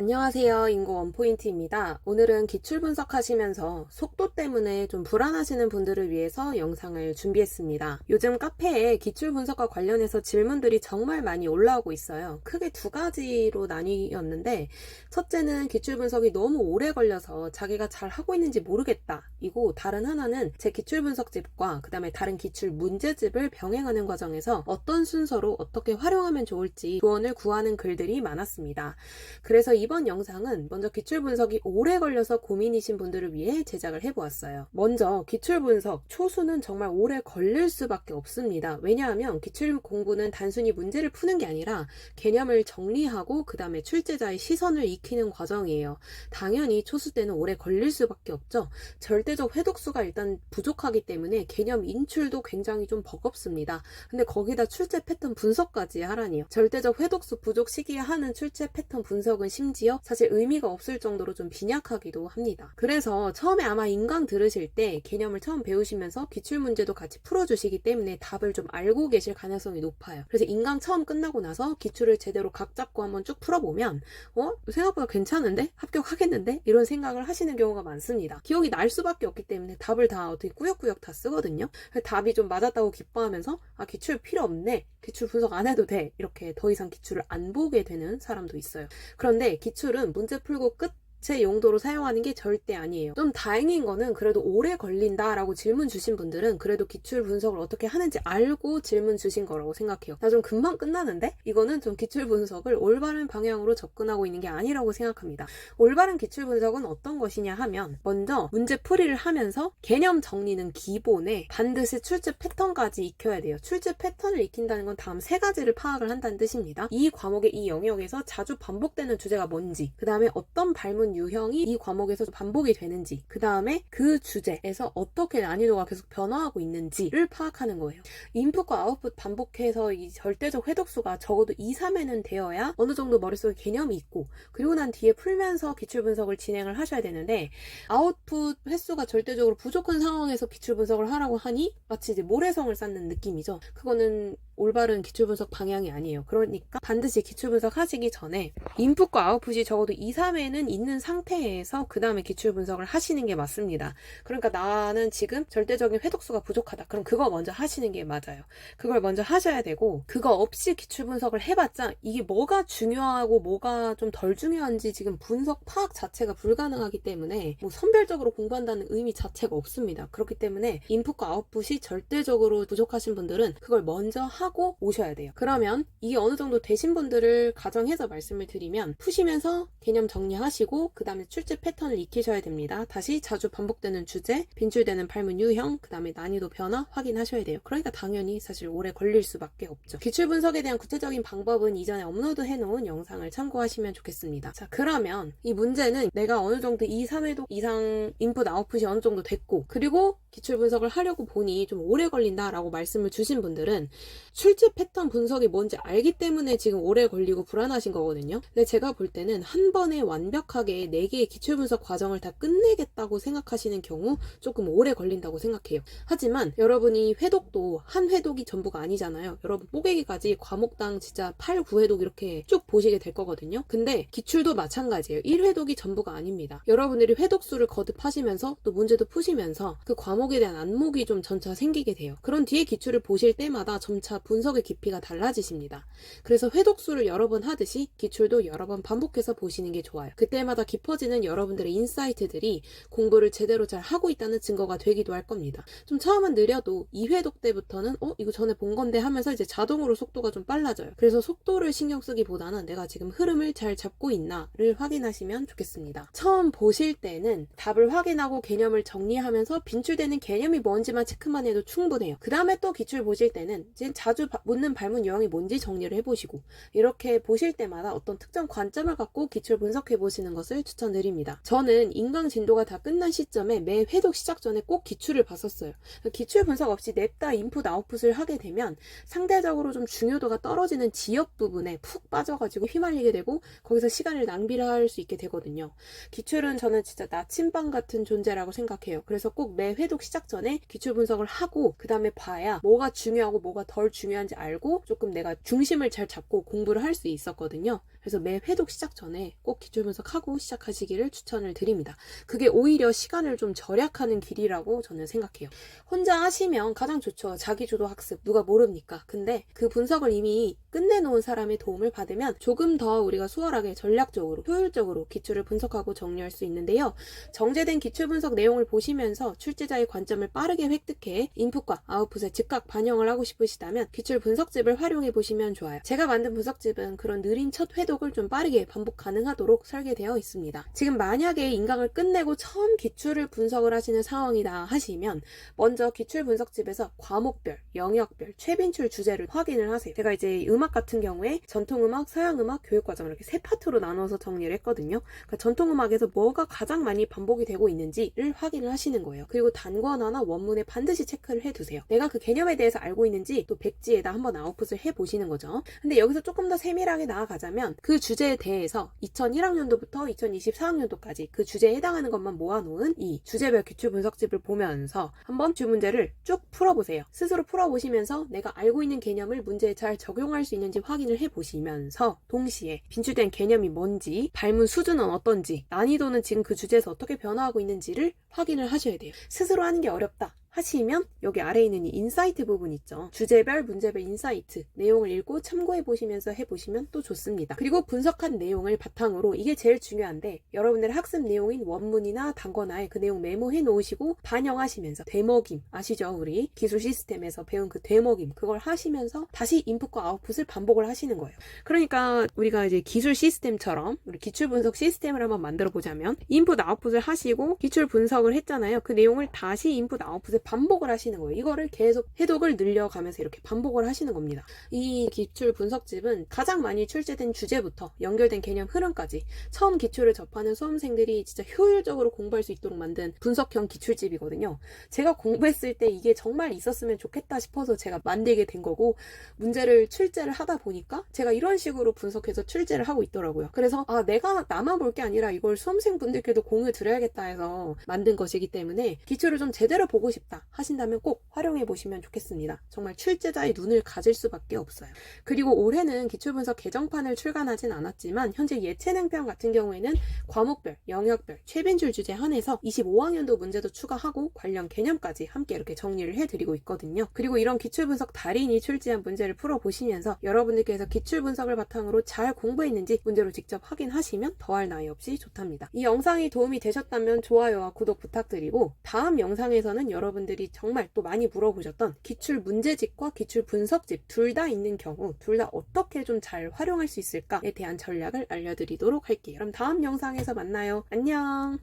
안녕하세요. 인고 원포인트입니다. 오늘은 기출 분석하시면서 속도 때문에 좀 불안하시는 분들을 위해서 영상을 준비했습니다. 요즘 카페에 기출 분석과 관련해서 질문들이 정말 많이 올라오고 있어요. 크게 두 가지로 나뉘었는데, 첫째는 기출 분석이 너무 오래 걸려서 자기가 잘 하고 있는지 모르겠다. 이고 다른 하나는 제 기출 분석집과 그 다음에 다른 기출 문제집을 병행하는 과정에서 어떤 순서로 어떻게 활용하면 좋을지 조언을 구하는 글들이 많았습니다. 그래서 이번 영상은 먼저 기출 분석이 오래 걸려서 고민이신 분들을 위해 제작을 해보았어요. 먼저 기출 분석 초수는 정말 오래 걸릴 수밖에 없습니다. 왜냐하면 기출 공부는 단순히 문제를 푸는 게 아니라 개념을 정리하고 그 다음에 출제자의 시선을 익히는 과정이에요. 당연히 초수 때는 오래 걸릴 수밖에 없죠. 절대적 회독수가 일단 부족하기 때문에 개념 인출도 굉장히 좀 버겁습니다. 근데 거기다 출제 패턴 분석까지 하라니요. 절대적 회독수 부족 시기에 하는 출제 패턴 분석은 심지어 사실 의미가 없을 정도로 좀 빈약하기도 합니다. 그래서 처음에 아마 인강 들으실 때 개념을 처음 배우시면서 기출 문제도 같이 풀어주시기 때문에 답을 좀 알고 계실 가능성이 높아요. 그래서 인강 처음 끝나고 나서 기출을 제대로 각 잡고 한번 쭉 풀어보면 어? 생각보다 괜찮은데? 합격하겠는데? 이런 생각을 하시는 경우가 많습니다. 기억이 날 수밖에 없기 때문에 답을 다 어떻게 꾸역꾸역 다 쓰거든요. 답이 좀 맞았다고 기뻐하면서 아 기출 필요 없네. 기출 분석 안 해도 돼. 이렇게 더 이상 기출을 안 보게 되는 사람도 있어요. 그런데 기 출은 문제 풀고 끝 제 용도로 사용하는 게 절대 아니에요. 좀 다행인 거는 그래도 오래 걸린다라고 질문 주신 분들은 그래도 기출 분석을 어떻게 하는지 알고 질문 주신 거라고 생각해요. 나 좀 금방 끝나는데? 이거는 좀 기출 분석을 올바른 방향으로 접근하고 있는 게 아니라고 생각합니다. 올바른 기출 분석은 어떤 것이냐 하면 먼저 문제 풀이를 하면서 개념 정리는 기본에 반드시 출제 패턴까지 익혀야 돼요. 출제 패턴을 익힌다는 건 다음 세 가지를 파악을 한다는 뜻입니다. 이 과목의 이 영역에서 자주 반복되는 주제가 뭔지, 그 다음에 어떤 발문 유형이 이 과목에서 반복이 되는지, 그 다음에 그 주제에서 어떻게 난이도가 계속 변화하고 있는지를 파악하는 거예요. 인풋과 아웃풋 반복해서 이 절대적 회독수가 적어도 2, 3회는 되어야 어느 정도 머릿속에 개념이 있고, 그리고 난 뒤에 풀면서 기출 분석을 진행을 하셔야 되는데, 아웃풋 횟수가 절대적으로 부족한 상황에서 기출 분석을 하라고 하니 마치 이제 모래성을 쌓는 느낌이죠. 그거는 올바른 기출 분석 방향이 아니에요. 그러니까 반드시 기출 분석 하시기 전에 인풋과 아웃풋이 적어도 2, 3회는 있는 상태에서 그 다음에 기출 분석을 하시는 게 맞습니다. 그러니까 나는 지금 절대적인 회독수가 부족하다. 그럼 그거 먼저 하시는 게 맞아요. 그걸 먼저 하셔야 되고 그거 없이 기출 분석을 해봤자 이게 뭐가 중요하고 뭐가 좀 덜 중요한지 지금 분석 파악 자체가 불가능하기 때문에 뭐 선별적으로 공부한다는 의미 자체가 없습니다. 그렇기 때문에 인풋과 아웃풋이 절대적으로 부족하신 분들은 그걸 먼저 하고 오셔야 돼요. 그러면 이게 어느 정도 되신 분들을 가정해서 말씀을 드리면 푸시면서 개념 정리하시고 그 다음에 출제 패턴을 익히셔야 됩니다. 다시 자주 반복되는 주제, 빈출되는 발문 유형, 그 다음에 난이도 변화 확인하셔야 돼요. 그러니까 당연히 사실 오래 걸릴 수밖에 없죠. 기출 분석에 대한 구체적인 방법은 이전에 업로드 해놓은 영상을 참고하시면 좋겠습니다. 자, 그러면 이 문제는 내가 어느 정도 2, 3회도 이상 인풋 아웃풋이 어느 정도 됐고, 그리고 기출 분석을 하려고 보니 좀 오래 걸린다라고 말씀을 주신 분들은 출제 패턴 분석이 뭔지 알기 때문에 지금 오래 걸리고 불안하신 거거든요. 근데 제가 볼 때는 한 번에 완벽하게 4개의 기출 분석 과정을 다 끝내겠다고 생각하시는 경우 조금 오래 걸린다고 생각해요. 하지만 여러분이 회독도 한 회독이 전부가 아니잖아요. 여러분 뽀개기까지 과목당 진짜 8, 9회독 이렇게 쭉 보시게 될 거거든요. 근데 기출도 마찬가지예요. 1회독이 전부가 아닙니다. 여러분들이 회독수를 거듭하시면서 또 문제도 푸시면서 그 과목에 대한 안목이 좀 점차 생기게 돼요. 그런 뒤에 기출을 보실 때마다 점차 분석의 깊이가 달라지십니다. 그래서 회독수를 여러 번 하듯이 기출도 여러 번 반복해서 보시는 게 좋아요. 그때마다 깊어지는 여러분들의 인사이트들이 공부를 제대로 잘 하고 있다는 증거가 되기도 할 겁니다. 좀 처음은 느려도 2회독 때부터는 어 이거 전에 본 건데 하면서 이제 자동으로 속도가 좀 빨라져요. 그래서 속도를 신경 쓰기보다는 내가 지금 흐름을 잘 잡고 있나를 확인하시면 좋겠습니다. 처음 보실 때는 답을 확인하고 개념을 정리하면서 빈출 되는 개념이 뭔지만 체크만 해도 충분해요. 그 다음에 또 기출 보실 때는 지금 자주 바- 묻는 발문 유형이 뭔지 정리를 해보시고 이렇게 보실 때마다 어떤 특정 관점을 갖고 기출 분석해 보시는 것을 추천드립니다. 저는 인강 진도가 다 끝난 시점에 매 회독 시작 전에 꼭 기출을 봤었어요. 기출 분석 없이 냅다 인풋 아웃풋을 하게 되면 상대적으로 좀 중요도가 떨어지는 지역 부분에 푹 빠져가지고 휘말리게 되고 거기서 시간을 낭비를 할 수 있게 되거든요. 기출은 저는 진짜 나침반 같은 존재라고 생각해요. 그래서 꼭 매 회독 시작 전에 기출 분석을 하고 그 다음에 봐야 뭐가 중요하고 뭐가 덜 중요한지 알고 조금 내가 중심을 잘 잡고 공부를 할 수 있었거든요. 그래서 매 회독 시작 전에 꼭 기출 분석하고 시작하시기를 추천을 드립니다. 그게 오히려 시간을 좀 절약하는 길이라고 저는 생각해요. 혼자 하시면 가장 좋죠. 자기주도 학습. 누가 모릅니까? 근데 그 분석을 이미 끝내놓은 사람의 도움을 받으면 조금 더 우리가 수월하게 전략적으로, 효율적으로 기출을 분석하고 정리할 수 있는데요. 정제된 기출 분석 내용을 보시면서 출제자의 관점을 빠르게 획득해 인풋과 아웃풋에 즉각 반영을 하고 싶으시다면 기출 분석집을 활용해 보시면 좋아요. 제가 만든 분석집은 그런 느린 첫 회독을 좀 빠르게 반복 가능하도록 설계되어 있습니다. 지금 만약에 인강을 끝내고 처음 기출을 분석을 하시는 상황이다 하시면 먼저 기출 분석집에서 과목별, 영역별, 최빈출 주제를 확인을 하세요. 제가 이제 음악 같은 경우에 전통음악, 서양음악, 교육과정 이렇게 세 파트로 나눠서 정리를 했거든요. 그러니까 전통음악에서 뭐가 가장 많이 반복이 되고 있는지를 확인을 하시는 거예요. 그리고 단권화나 원문에 반드시 체크를 해두세요. 내가 그 개념에 대해서 알고 있는지 또 백지에다 한번 아웃풋을 해보시는 거죠. 근데 여기서 조금 더 세밀하게 나아가자면 그 주제에 대해서 2001학년도부터 2024학년도까지 그 주제에 해당하는 것만 모아놓은 이 주제별 기출 분석집을 보면서 한번 주 문제를 쭉 풀어보세요. 스스로 풀어보시면서 내가 알고 있는 개념을 문제에 잘 적용할 수 있는지 확인을 해보시면서 동시에 빈출된 개념이 뭔지, 발문 수준은 어떤지, 난이도는 지금 그 주제에서 어떻게 변화하고 있는지를 확인을 하셔야 돼요. 스스로 하는 게 어렵다. 하시면 여기 아래에 있는 이 인사이트 부분 있죠. 주제별, 문제별 인사이트 내용을 읽고 참고해 보시면서 해 보시면 또 좋습니다. 그리고 분석한 내용을 바탕으로 이게 제일 중요한데 여러분들의 학습 내용인 원문이나 단권화에 그 내용 메모해 놓으시고 반영하시면서 되먹임 아시죠? 우리 기술 시스템에서 배운 그 되먹임 그걸 하시면서 다시 인풋과 아웃풋을 반복을 하시는 거예요. 그러니까 우리가 이제 기술 시스템처럼 우리 기출 분석 시스템을 한번 만들어 보자면 인풋 아웃풋을 하시고 기출 분석을 했잖아요. 그 내용을 다시 인풋 아웃풋에 반복을 하시는 거예요. 이거를 계속 해독을 늘려가면서 이렇게 반복을 하시는 겁니다. 이 기출 분석집은 가장 많이 출제된 주제부터 연결된 개념 흐름까지 처음 기출을 접하는 수험생들이 진짜 효율적으로 공부할 수 있도록 만든 분석형 기출집이거든요. 제가 공부했을 때 이게 정말 있었으면 좋겠다 싶어서 제가 만들게 된 거고 문제를 출제를 하다 보니까 제가 이런 식으로 분석해서 출제를 하고 있더라고요. 그래서 아 내가 나만 볼 게 아니라 이걸 수험생분들께도 공유 드려야겠다 해서 만든 것이기 때문에 기출을 좀 제대로 보고 싶다 하신다면 꼭 활용해 보시면 좋겠습니다. 정말 출제자의 눈을 가질 수밖에 없어요. 그리고 올해는 기출분석 개정판을 출간하진 않았지만 현재 예체능편 같은 경우에는 과목별, 영역별, 최빈줄 주제 한해서 25학년도 문제도 추가하고 관련 개념까지 함께 이렇게 정리를 해드리고 있거든요. 그리고 이런 기출분석 달인이 출제한 문제를 풀어보시면서 여러분들께서 기출분석을 바탕으로 잘 공부했는지 문제로 직접 확인하시면 더할 나위 없이 좋답니다. 이 영상이 도움이 되셨다면 좋아요와 구독 부탁드리고 다음 영상에서는 여러분들이 정말 또 많이 물어보셨던 기출 문제집과 기출 분석집 둘 다 있는 경우 둘 다 어떻게 좀 잘 활용할 수 있을까에 대한 전략을 알려드리도록 할게요. 그럼 다음 영상에서 만나요. 안녕!